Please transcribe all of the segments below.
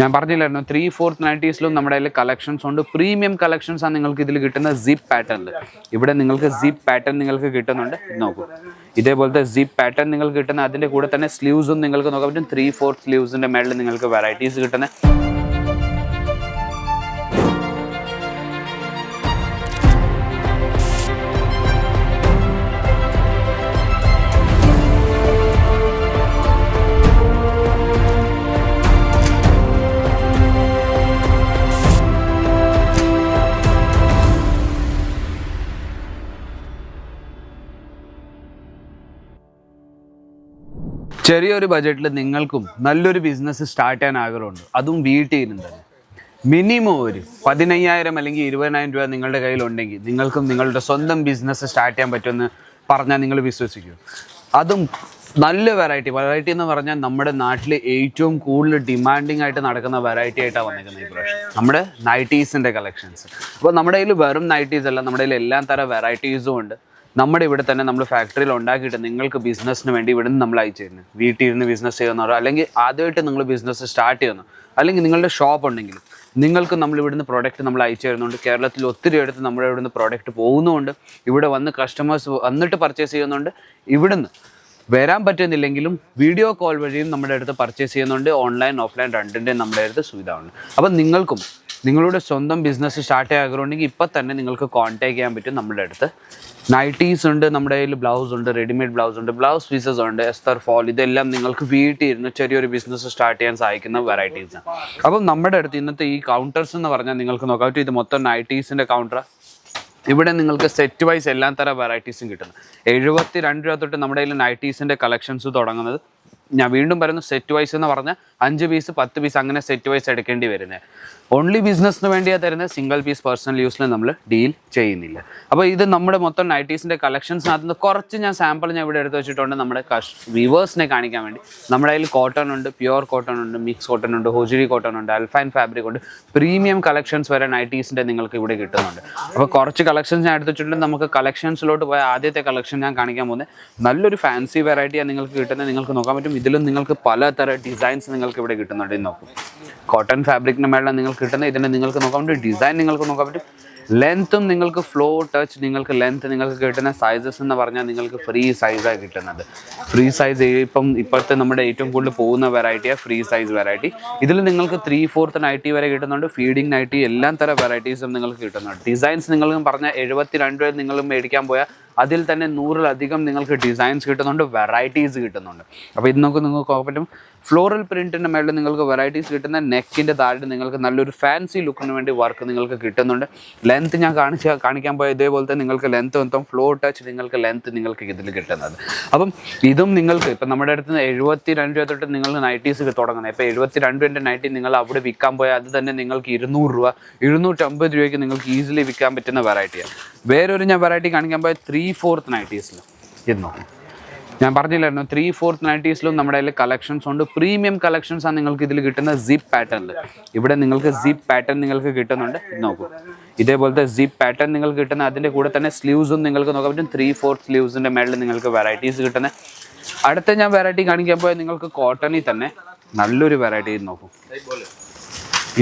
ഞാൻ പറഞ്ഞില്ലായിരുന്നു. Three fourth നയന്റീസിലും നമ്മുടെ കയ്യിൽ കളക്ഷൻസ് ഉണ്ട്. പ്രീമിയം കളക്ഷൻസ് ആണ് നിങ്ങൾക്ക് ഇതിൽ കിട്ടുന്ന സിപ്പ് പാറ്റേണിൽ ഇവിടെ നിങ്ങൾക്ക് സിപ്പ് പാറ്റേൺ നിങ്ങൾക്ക് കിട്ടുന്നുണ്ട്. നോക്കൂ. ഇതേപോലത്തെ സിപ്പ് പാറ്റേൺ നിങ്ങൾക്ക് കിട്ടുന്ന അതിന്റെ കൂടെ തന്നെ സ്ലീവ്സും നിങ്ങൾക്ക് നോക്കാൻ പറ്റും. ത്രീ ഫോർത്ത് സ്ലീവ്സിന്റെ മേളിൽ നിങ്ങൾക്ക് വെറൈറ്റീസ് കിട്ടുന്ന ചെറിയൊരു ബജറ്റിൽ നിങ്ങൾക്കും നല്ലൊരു ബിസിനസ് സ്റ്റാർട്ട് ചെയ്യാൻ ആഗ്രഹമുണ്ട്. അതും വീട്ടിൽ ഇരുന്ന് തന്നെ. മിനിമം ഒരു പതിനയ്യായിരം അല്ലെങ്കിൽ ഇരുപതിനായിരം രൂപ നിങ്ങളുടെ കയ്യിലുണ്ടെങ്കിൽ നിങ്ങൾക്കും നിങ്ങളുടെ സ്വന്തം ബിസിനസ് സ്റ്റാർട്ട് ചെയ്യാൻ പറ്റുമെന്ന് പറഞ്ഞാൽ നിങ്ങൾ വിശ്വസിക്കും. അതും നല്ല വെറൈറ്റി വെറൈറ്റി എന്ന് പറഞ്ഞാൽ നമ്മുടെ നാട്ടിൽ ഏറ്റവും കൂടുതൽ ഡിമാൻഡിങ് ആയിട്ട് നടക്കുന്ന വെറൈറ്റി ആയിട്ടാണ് വന്നിരിക്കുന്നത് ഈ പ്രാവശ്യം. നമ്മുടെ നൈറ്റീസിന്റെ കളക്ഷൻസ് അപ്പോൾ നമ്മുടെ കയ്യിൽ വെറും നൈറ്റീസ് അല്ല നമ്മുടെ കയ്യിൽ എല്ലാ തരം വെറൈറ്റീസും ഉണ്ട്. നമ്മുടെ ഇവിടെ തന്നെ നമ്മൾ ഫാക്ടറിയിൽ ഉണ്ടാക്കിയിട്ട് നിങ്ങൾക്ക് ബിസിനസ്സിന് വേണ്ടി ഇവിടെ നിന്ന് നമ്മൾ അയച്ചു തരുന്നത് വീട്ടിൽ ഇരുന്ന് ബിസിനസ് ചെയ്യുന്നവരോ അല്ലെങ്കിൽ ആദ്യമായിട്ട് നിങ്ങൾ ബിസിനസ് സ്റ്റാർട്ട് ചെയ്യുന്നു. അല്ലെങ്കിൽ നിങ്ങളുടെ ഷോപ്പ് ഉണ്ടെങ്കിലും നിങ്ങൾക്ക് നമ്മൾ ഇവിടുന്ന് പ്രോഡക്റ്റ് നമ്മൾ അയച്ചു തരുന്നുണ്ട്. കേരളത്തിൽ ഒത്തിരി അടുത്ത് നമ്മുടെ ഇവിടുന്ന് പ്രോഡക്റ്റ് പോകുന്നുമുണ്ട്. ഇവിടെ വന്ന് കസ്റ്റമേഴ്സ് വന്നിട്ട് പർച്ചേസ് ചെയ്യുന്നുണ്ട്. ഇവിടുന്ന് വരാൻ പറ്റുന്നില്ലെങ്കിലും വീഡിയോ കോൾ വഴിയും നമ്മുടെ അടുത്ത് പർച്ചേസ് ചെയ്യുന്നുണ്ട്. ഓൺലൈൻ ഓഫ്ലൈൻ രണ്ടിന്റെയും നമ്മുടെ അടുത്ത് സുവിധ ഉണ്ട് അപ്പം നിങ്ങൾക്കും നിങ്ങളുടെ സ്വന്തം ബിസിനസ് സ്റ്റാർട്ട് ചെയ്യാൻ ആഗ്രഹമുണ്ടെങ്കിൽ ഇപ്പം തന്നെ നിങ്ങൾക്ക് കോൺടാക്ട് ചെയ്യാൻ പറ്റും നമ്മുടെ അടുത്ത്. നൈറ്റീസ് ഉണ്ട് നമ്മുടെ കയ്യിൽ ബ്ലൗസ് ഉണ്ട് റെഡിമെയ്ഡ് ബ്ലൗസ് ഉണ്ട് ബ്ലൗസ് പീസസ് ഉണ്ട് എസ്തർ ഫോൾ ഇതെല്ലാം നിങ്ങൾക്ക് വീട്ടിൽ ഇരുന്ന് ചെറിയൊരു ബിസിനസ് സ്റ്റാർട്ട് ചെയ്യാൻ സഹായിക്കുന്ന വെറൈറ്റീസ് ആണ്. അപ്പം നമ്മുടെ അടുത്ത് ഇന്നത്തെ ഈ കൗണ്ടേഴ്സ് എന്ന് പറഞ്ഞാൽ നിങ്ങൾക്ക് നോക്കാം. ഇത് മൊത്തം നൈറ്റീസിന്റെ കൗണ്ടർ ഇവിടെ നിങ്ങൾക്ക് സെറ്റ് വൈസ് എല്ലാ തരം വെറൈറ്റീസും കിട്ടുന്നു. എഴുപത്തി രണ്ട് രൂപ തൊട്ട് നമ്മുടെ കയ്യിൽ നൈറ്റീസിന്റെ കളക്ഷൻസ് തുടങ്ങുന്നത്. ഞാൻ വീണ്ടും പറയുന്നു സെറ്റ് വൈസ് എന്ന് പറഞ്ഞാൽ അഞ്ച് പീസ് പത്ത് പീസ് അങ്ങനെ സെറ്റ് വൈസ് എടുക്കേണ്ടി വരുന്നത് ഓൺലി ബിസിനസ്സിന് വേണ്ടിയാണ് തരുന്നത് സിംഗിൾ പീസ് പേഴ്സണൽ യൂസിൽ നമ്മൾ ഡീൽ ചെയ്യുന്നില്ല. അപ്പോൾ ഇത് നമ്മുടെ മൊത്തം നൈറ്റീസിന്റെ കളക്ഷൻസിനകത്ത് നിന്ന് കുറച്ച് ഞാൻ സാമ്പിൾ ഞാൻ ഇവിടെ എടുത്ത് വെച്ചിട്ടുണ്ട് നമ്മുടെ കഷ് വ്യൂവേഴ്സിനെ കാണിക്കാൻ വേണ്ടി. നമ്മുടെ കയ്യിൽ കോട്ടൺ ഉണ്ട് പ്യുവർ കോട്ടൺ ഉണ്ട് മിക്സ് കോട്ടൺ ഉണ്ട് ഹോജുരി കോട്ടൺ ഉണ്ട് അൽഫൈൻ ഫാബ്രിക് ഉണ്ട്. പ്രീമിയം കളക്ഷൻസ് വരെ നൈറ്റീസിന്റെ നിങ്ങൾക്ക് ഇവിടെ കിട്ടുന്നുണ്ട്. അപ്പോൾ കുറച്ച് കളക്ഷൻസ് ഞാൻ എടുത്ത് വെച്ചിട്ടുണ്ട്. നമുക്ക് കളക്ഷൻസിലോട്ട് പോയ ആദ്യത്തെ കളക്ഷൻ ഞാൻ കാണിക്കാൻ പോകുന്നത്. നല്ലൊരു ഫാൻസി വെറൈറ്റിയാണ് നിങ്ങൾക്ക് കിട്ടുന്നത്. നിങ്ങൾക്ക് നോക്കാൻ പറ്റും ഇതിലും നിങ്ങൾക്ക് പലതരം ഡിസൈൻസ് നിങ്ങൾക്ക് ഇവിടെ കിട്ടുന്നുണ്ട്. നോക്കും. കോട്ടൺ ഫാബ്രിക്കിന് മേളിൽ നിങ്ങൾക്ക് കിട്ടുന്ന ഇതിന് നിങ്ങൾക്ക് നോക്കാൻ പറ്റും ഡിസൈൻ നിങ്ങൾക്ക് നോക്കാൻ പറ്റും ലെങ്ത്തും നിങ്ങൾക്ക് ഫ്ലോ ടച്ച് നിങ്ങൾക്ക് ലെങ്ത് നിങ്ങൾക്ക് കിട്ടുന്ന സൈസസ് എന്ന് പറഞ്ഞാൽ നിങ്ങൾക്ക് ഫ്രീ സൈസാണ് കിട്ടുന്നത്. ഫ്രീ സൈസ് ഇപ്പം ഇപ്പോഴത്തെ നമ്മുടെ ഏറ്റവും കൂടുതൽ പോകുന്ന വെറൈറ്റിയാണ് ഫ്രീ സൈസ് വെറൈറ്റി ഇതിൽ നിങ്ങൾക്ക് ത്രീ ഫോർത്ത് നൈറ്റി വരെ കിട്ടുന്നുണ്ട്. ഫീഡിങ് നൈറ്റി എല്ലാം തരം വെറൈറ്റീസും നിങ്ങൾക്ക് കിട്ടുന്നുണ്ട്. ഡിസൈൻസ് നിങ്ങൾക്ക് പറഞ്ഞാൽ എഴുപത്തി രണ്ട് രൂപ നിങ്ങൾ മേടിക്കാൻ പോയാൽ അതിൽ തന്നെ നൂറിലധികം നിങ്ങൾക്ക് ഡിസൈൻസ് കിട്ടുന്നുണ്ട് വെറൈറ്റീസ് കിട്ടുന്നുണ്ട്. അപ്പോൾ ഇത് നമുക്ക് നിങ്ങൾക്ക് പറ്റും. ഫ്ലോറൽ പ്രിന്റിന്റെ മേളിൽ നിങ്ങൾക്ക് വെറൈറ്റീസ് കിട്ടുന്ന നെക്കിന്റെ താഴെ നിങ്ങൾക്ക് നല്ലൊരു ഫാൻസി ലുക്കിന് വേണ്ടി വർക്ക് നിങ്ങൾക്ക് കിട്ടുന്നുണ്ട്. ലെങ്ത് ഞാൻ കാണിച്ച കാണിക്കാൻ പോയ ഇതേപോലത്തെ നിങ്ങൾക്ക് ലെങ്ത് മൊത്തം ഫ്ലോ ടച്ച് നിങ്ങൾക്ക് ലെങ്ത് നിങ്ങൾക്ക് ഇതിൽ കിട്ടുന്നത്. അപ്പം ഇതും നിങ്ങൾക്ക് ഇപ്പം നമ്മുടെ അടുത്ത് നിന്ന് എഴുപത്തി രണ്ട് രൂപ തൊട്ട് നിങ്ങൾ നൈറ്റീസ് തുടങ്ങുന്നത്. ഇപ്പം എഴുപത്തി രണ്ട് രൂപന്റെ നൈറ്റി നിങ്ങൾ അവിടെ വിൽക്കാൻ പോയാൽ അത് തന്നെ നിങ്ങൾക്ക് ഇരുന്നൂറ് രൂപ ഇരുന്നൂറ്റമ്പത് രൂപയ്ക്ക് നിങ്ങൾക്ക് ഈസിലി വിൽക്കാൻ പറ്റുന്ന വെറൈറ്റിയാണ് വേറൊരു ഞാൻ വെറൈറ്റി കാണിക്കാൻ പോയ ത്രീ ഫോർത്ത് നൈറ്റീസിൽ ഇരുന്നോ ഞാൻ പറഞ്ഞില്ലായിരുന്നു. ത്രീ ഫോർത്ത് നയന്റീസിലും നമ്മുടെ കയ്യിൽ കളക്ഷൻസ് ഉണ്ട്. പ്രീമിയം കളക്ഷൻസ് ആണ് നിങ്ങൾക്ക് ഇതിൽ കിട്ടുന്ന സിപ്പ് പാറ്റേണിൽ ഇവിടെ നിങ്ങൾക്ക് സിപ്പ് പാറ്റേൺ നിങ്ങൾക്ക് കിട്ടുന്നുണ്ട്. നോക്കൂ. ഇതേപോലത്തെ സിപ്പ് പാറ്റേൺ നിങ്ങൾക്ക് കിട്ടുന്ന അതിന്റെ കൂടെ തന്നെ സ്ലീവ്സും നിങ്ങൾക്ക് നോക്കാൻ പറ്റും. ത്രീ ഫോർത്ത് സ്ലീവ്സിന്റെ മേളിൽ നിങ്ങൾക്ക് വെറൈറ്റീസ് കിട്ടുന്ന. അടുത്ത ഞാൻ വെറൈറ്റി കാണിക്കാൻ പോയാൽ നിങ്ങൾക്ക് കോട്ടണിൽ തന്നെ. നല്ലൊരു വെറൈറ്റി നോക്കും.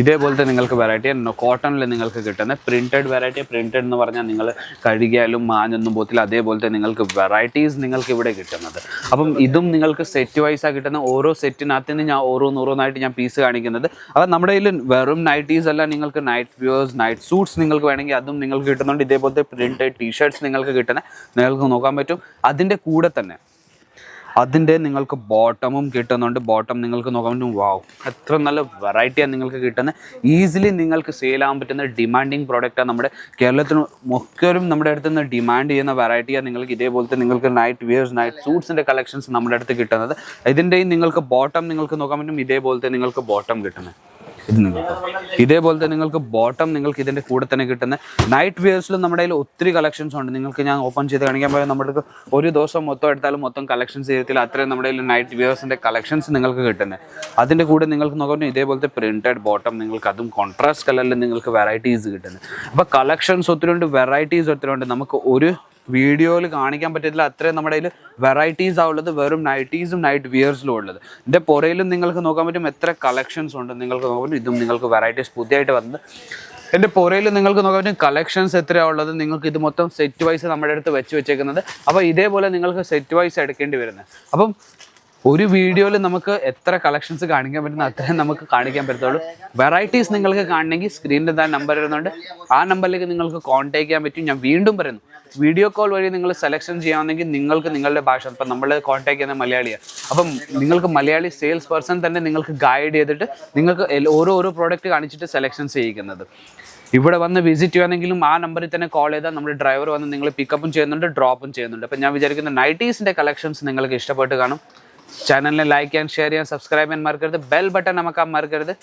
ഇതേപോലത്തെ നിങ്ങൾക്ക് വെറൈറ്റി കോട്ടണിൽ നിങ്ങൾക്ക് കിട്ടുന്ന പ്രിന്റഡ് വെറൈറ്റി പ്രിന്റഡ് എന്ന് പറഞ്ഞാൽ നിങ്ങൾ കഴുകിയാലും മാഞ്ഞൊന്നും പോത്തില്ല അതേപോലത്തെ നിങ്ങൾക്ക് വെറൈറ്റീസ് നിങ്ങൾക്ക് ഇവിടെ കിട്ടുന്നത്. അപ്പം ഇതും നിങ്ങൾക്ക് സെറ്റ് വൈസാണ് കിട്ടുന്ന ഓരോ സെറ്റിനകത്ത് നിന്ന് ഞാൻ ഓരോന്ന് ഓരോന്നായിട്ട് ഞാൻ പീസ് കാണിക്കുന്നത്. അപ്പം നമ്മുടെ കയ്യിൽ വെറും നൈറ്റീസ് അല്ല നിങ്ങൾക്ക് നൈറ്റ് വ്യൂവേഴ്സ് നൈറ്റ് സൂട്ട്സ് നിങ്ങൾക്ക് വേണമെങ്കിൽ അതും നിങ്ങൾക്ക് കിട്ടുന്നുണ്ട്. ഇതേപോലത്തെ പ്രിന്റഡ് ടീഷർട്ട്സ് നിങ്ങൾക്ക് കിട്ടുന്ന നിങ്ങൾക്ക് നോക്കാൻ പറ്റും. അതിന്റെ കൂടെ തന്നെ അതിന്റെ നിങ്ങൾക്ക് ബോട്ടമും കിട്ടുന്നുണ്ട്. ബോട്ടം നിങ്ങൾക്ക് നോക്കാൻ വാവും എത്ര നല്ല വെറൈറ്റിയാണ് നിങ്ങൾക്ക് കിട്ടുന്നത് ഈസിലി നിങ്ങൾക്ക് സെയിൽ ആകാൻ പറ്റുന്ന ഡിമാൻഡിങ് പ്രോഡക്റ്റാണ് നമ്മുടെ കേരളത്തിന് മിക്കവരും നമ്മുടെ അടുത്ത് നിന്ന് ഡിമാൻഡ് ചെയ്യുന്ന വെറൈറ്റിയാണ് നിങ്ങൾക്ക് ഇതേപോലത്തെ നിങ്ങൾക്ക് നൈറ്റ് വിയേഴ്സ് നൈറ്റ് സൂട്ട്സിന്റെ കളക്ഷൻസ് നമ്മുടെ അടുത്ത് കിട്ടുന്നത്. ഇതിന്റെയും നിങ്ങൾക്ക് ബോട്ടം നിങ്ങൾക്ക് നോക്കാൻ പറ്റും. ഇതേപോലത്തെ നിങ്ങൾക്ക് ബോട്ടം കിട്ടുന്നത് ഇത് നിങ്ങൾക്ക് ഇതേപോലെ തന്നെ നിങ്ങൾക്ക് ബോട്ടം നിങ്ങൾക്ക് ഇതിന്റെ കൂടെ തന്നെ കിട്ടുന്ന നൈറ്റ് വിയേഴ്സിലും നമ്മുടെ കയ്യിൽ ഒത്തിരി കളക്ഷൻസ് ഉണ്ട്. നിങ്ങൾക്ക് ഞാൻ ഓപ്പൺ ചെയ്ത് കാണിക്കാൻ പോയാൽ നമ്മുടെ ഒരു ദിവസം മൊത്തം എടുത്താലും മൊത്തം കളക്ഷൻസ് ചെയ്തില്ല അത്രയും നമ്മുടെ കയ്യിൽ നൈറ്റ് വിയേഴ്സിന്റെ കളക്ഷൻസ് നിങ്ങൾക്ക് കിട്ടുന്നത് അതിന്റെ കൂടെ നിങ്ങൾക്ക് നോക്കുമ്പോൾ ഇതേപോലത്തെ പ്രിന്റഡ് ബോട്ടം നിങ്ങൾക്ക് അതും കോൺട്രാസ്റ്റ് കളറിൽ നിങ്ങൾക്ക് വെറൈറ്റീസ് കിട്ടുന്നത് അപ്പോൾ കളക്ഷൻസ് ഒത്തിരി ഉണ്ട് വെറൈറ്റീസ് ഒത്തിരി ഉണ്ട്. നമുക്ക് ഒരു വീഡിയോയിൽ കാണിക്കാൻ പറ്റത്തില്ല. അത്രയും നമ്മുടെ കയ്യിൽ വെറൈറ്റീസ് ഉള്ളത്. വെറും നൈറ്റീസും നൈറ്റ് വിയേഴ്സിലും ഉള്ളത്. എന്റെ പുറയിലും നിങ്ങൾക്ക് നോക്കാൻ പറ്റും എത്ര കളക്ഷൻസ് ഉണ്ട്. നിങ്ങൾക്ക് നോക്കാൻ പറ്റും. ഇതും നിങ്ങൾക്ക് വെറൈറ്റീസ് പുതിയതായിട്ട് വന്നത് എന്റെ പുറയിൽ നിങ്ങൾക്ക് നോക്കാൻ പറ്റും കളക്ഷൻസ് എത്രയാണ് ഉള്ളത്. നിങ്ങൾക്ക് ഇത് മൊത്തം സെറ്റ് വൈസ് നമ്മുടെ അടുത്ത് വെച്ച് വെച്ചേക്കുന്നത്. അപ്പോൾ ഇതേപോലെ നിങ്ങൾക്ക് സെറ്റ് വൈസ് എടുക്കേണ്ടി വരുന്നത്. അപ്പം ഒരു വീഡിയോയിൽ നമുക്ക് എത്ര കളക്ഷൻസ് കാണിക്കാൻ പറ്റുന്ന അത്രയും നമുക്ക് കാണിക്കാൻ പറ്റത്തുള്ളൂ. വെറൈറ്റീസ് നിങ്ങൾക്ക് കാണണമെങ്കിൽ സ്ക്രീനിൽ താൻ നമ്പർ വരുന്നുണ്ട് ആ നമ്പറിലേക്ക് നിങ്ങൾക്ക് കോൺടാക്ട് ചെയ്യാൻ പറ്റും. ഞാൻ വീണ്ടും പറയുന്നു വീഡിയോ കോൾ വഴി നിങ്ങൾ സെലക്ഷൻ ചെയ്യാമെങ്കിൽ നിങ്ങൾക്ക് നിങ്ങളുടെ ഭാഷ ഇപ്പം നമ്മൾ കോൺടാക്ട് ചെയ്യുന്ന മലയാളിയാണ് അപ്പം നിങ്ങൾക്ക് മലയാളി സെയിൽസ് പേഴ്സൺ തന്നെ നിങ്ങൾക്ക് ഗൈഡ് ചെയ്തിട്ട് നിങ്ങൾക്ക് ഓരോ ഓരോ പ്രോഡക്റ്റ് കാണിച്ചിട്ട് സെലക്ഷൻ ചെയ്യിക്കുന്നത്. ഇവിടെ വന്ന് വിസിറ്റ് ചെയ്യുകയാണെങ്കിലും ആ നമ്പറിൽ തന്നെ കോൾ ചെയ്താൽ നമ്മുടെ ഡ്രൈവർ വന്ന് നിങ്ങൾ പിക്കപ്പും ചെയ്യുന്നുണ്ട് ഡ്രോപ്പും ചെയ്യുന്നുണ്ട്. അപ്പം ഞാൻ വിചാരിക്കുന്ന നൈറ്റീസിന്റെ കളക്ഷൻസ് നിങ്ങൾക്ക് ഇഷ്ടപ്പെട്ട് കാണും. ചാനലിനെ ലൈക്ക് ചെയ്യാൻ ഷെയർ ചെയ്യാൻ സബ്സ്ക്രൈബ് ചെയ്യാൻ മറക്കരുത്. ബെൽ ബട്ടൺ അമക്കാൻ മറക്കരുത്.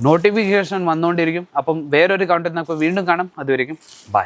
നോട്ടിഫിക്കേഷൻ വന്നുകൊണ്ടിരിക്കും. അപ്പം വേറൊരു കൗണ്ടിൽ നമുക്ക് വീണ്ടും കാണാം. അതുവരെയും ബൈ